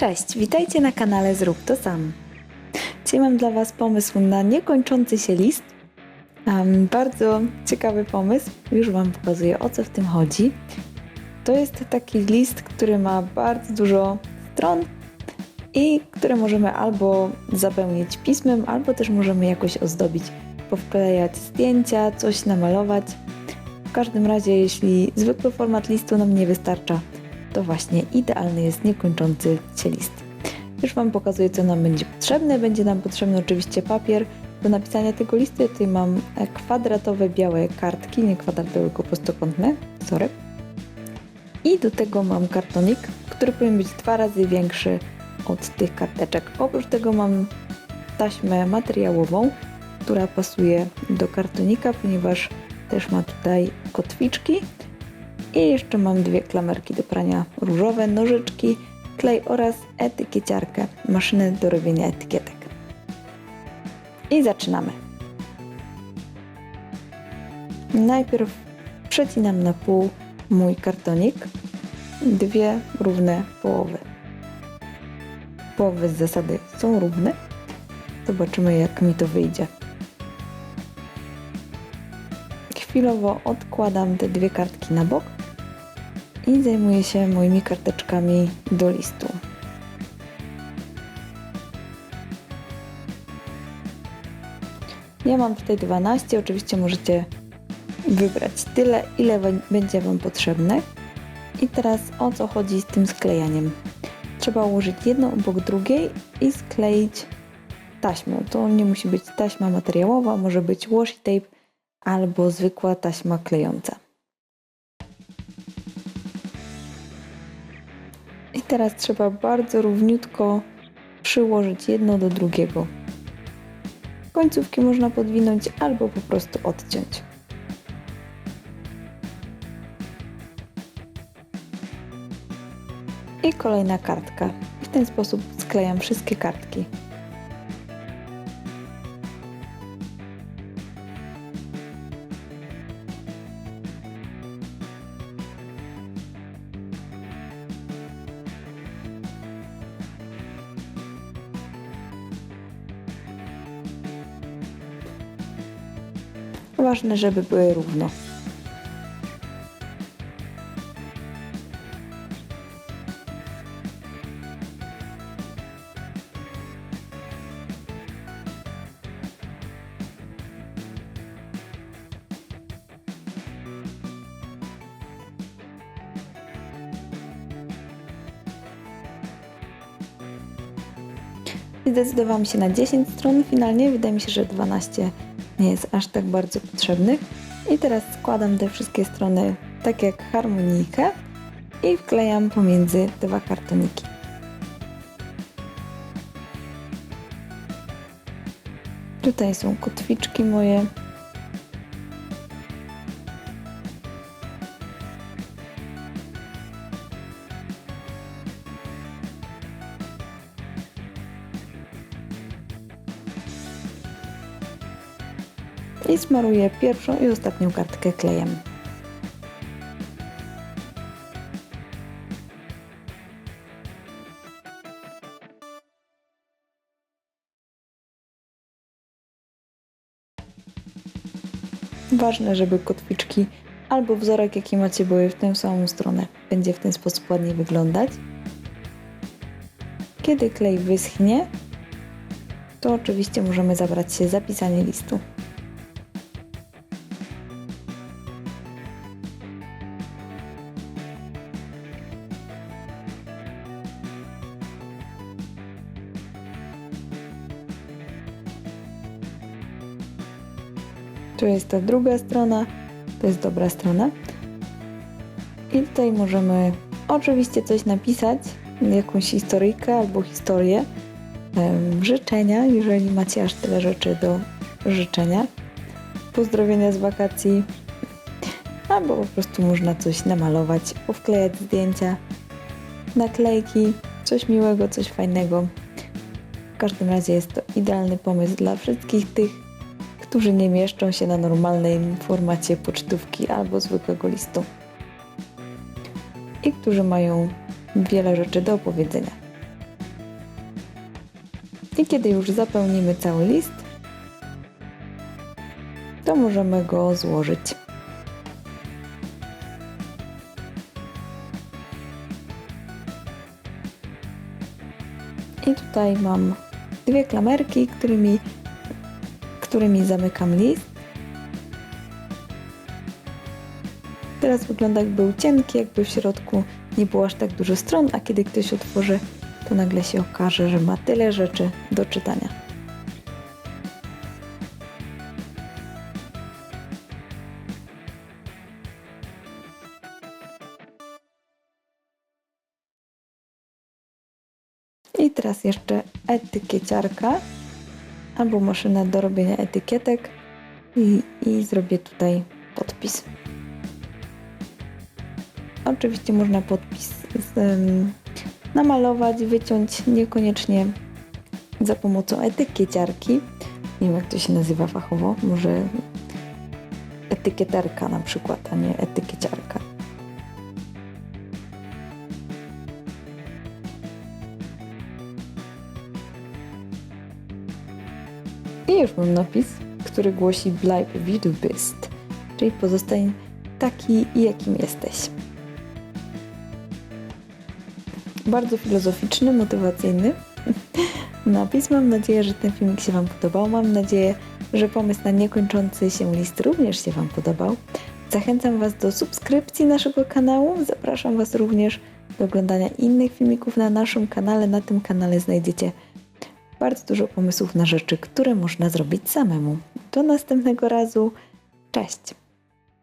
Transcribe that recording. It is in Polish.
Cześć, witajcie na kanale Zrób to sam. Dzisiaj mam dla Was pomysł na niekończący się list. Um, bardzo ciekawy pomysł, już Wam pokazuję o co w tym chodzi. To jest taki list, który ma bardzo dużo stron i które możemy albo zapełnić pismem, albo też możemy jakoś ozdobić, powklejać zdjęcia, coś namalować. W każdym razie, jeśli zwykły format listu nam nie wystarcza, to właśnie idealny jest niekończący się list. Już Wam pokazuję, co nam będzie potrzebne. Będzie nam potrzebny oczywiście papier do napisania tego listu. Ja tutaj mam e, kwadratowe białe kartki, nie kwadratowe, tylko prostokątne, sorry. I do tego mam kartonik, który powinien być dwa razy większy od tych karteczek. Oprócz tego mam taśmę materiałową, która pasuje do kartonika, ponieważ też ma tutaj kotwiczki i jeszcze mam dwie klamerki do prania różowe, nożyczki, klej oraz etykieciarkę, maszynę do robienia etykietek. I zaczynamy. Najpierw przecinam na pół mój kartonik, dwie równe połowy. Połowy z zasady są równe. Zobaczymy jak mi to wyjdzie. Chwilowo odkładam te dwie kartki na bok i zajmuję się moimi karteczkami do listu. Ja mam tutaj 12, oczywiście możecie wybrać tyle, ile będzie Wam potrzebne. I teraz o co chodzi z tym sklejaniem? Trzeba ułożyć jedną obok drugiej i skleić taśmą. To nie musi być taśma materiałowa, może być washi tape albo zwykła taśma klejąca. I teraz trzeba bardzo równiutko przyłożyć jedno do drugiego. Końcówki można podwinąć albo po prostu odciąć. I kolejna kartka. W ten sposób sklejam wszystkie kartki. Ważne, żeby były równo. Zdecydowałam się na 10 stron finalnie. Wydaje mi się, że 12 nie jest aż tak bardzo potrzebny. I teraz składam te wszystkie strony tak jak harmonijkę i wklejam pomiędzy dwa kartoniki. Tutaj są kotwiczki moje. I smaruję pierwszą i ostatnią kartkę klejem. Ważne, żeby kotwiczki albo wzorek, jaki macie, były w tę samą stronę. Będzie w ten sposób ładnie wyglądać. Kiedy klej wyschnie, to oczywiście możemy zabrać się za pisanie listu. Tu jest ta druga strona, to jest dobra strona. I tutaj możemy oczywiście coś napisać, jakąś historyjkę albo historię, życzenia, jeżeli macie aż tyle rzeczy do życzenia, pozdrowienia z wakacji, albo po prostu można coś namalować, powklejać zdjęcia, naklejki, coś miłego, coś fajnego. W każdym razie jest to idealny pomysł dla wszystkich tych, którzy nie mieszczą się na normalnym formacie pocztówki albo zwykłego listu i którzy mają wiele rzeczy do opowiedzenia. I kiedy już zapełnimy cały list, to możemy go złożyć. I tutaj mam dwie klamerki, którymi, którymi zamykam list. Teraz wygląda był cienki, jakby w środku nie było aż tak dużo stron, a kiedy ktoś otworzy, to nagle się okaże, że ma tyle rzeczy do czytania. I teraz jeszcze etykieciarka albo maszyna do robienia etykietek i, i zrobię tutaj podpis. Oczywiście można podpis z, em, namalować, wyciąć, niekoniecznie za pomocą etykieciarki. Nie wiem jak to się nazywa fachowo, może etykieterka na przykład, a nie etykieciarka. I już mam napis, który głosi Bleib wie du bist, czyli pozostań taki, jakim jesteś. Bardzo filozoficzny, motywacyjny napis. Mam nadzieję, że ten filmik się Wam podobał. Mam nadzieję, że pomysł na niekończący się list również się Wam podobał. Zachęcam Was do subskrypcji naszego kanału. Zapraszam Was również do oglądania innych filmików na naszym kanale. Na tym kanale znajdziecie bardzo dużo pomysłów na rzeczy, które można zrobić samemu. Do następnego razu. Cześć!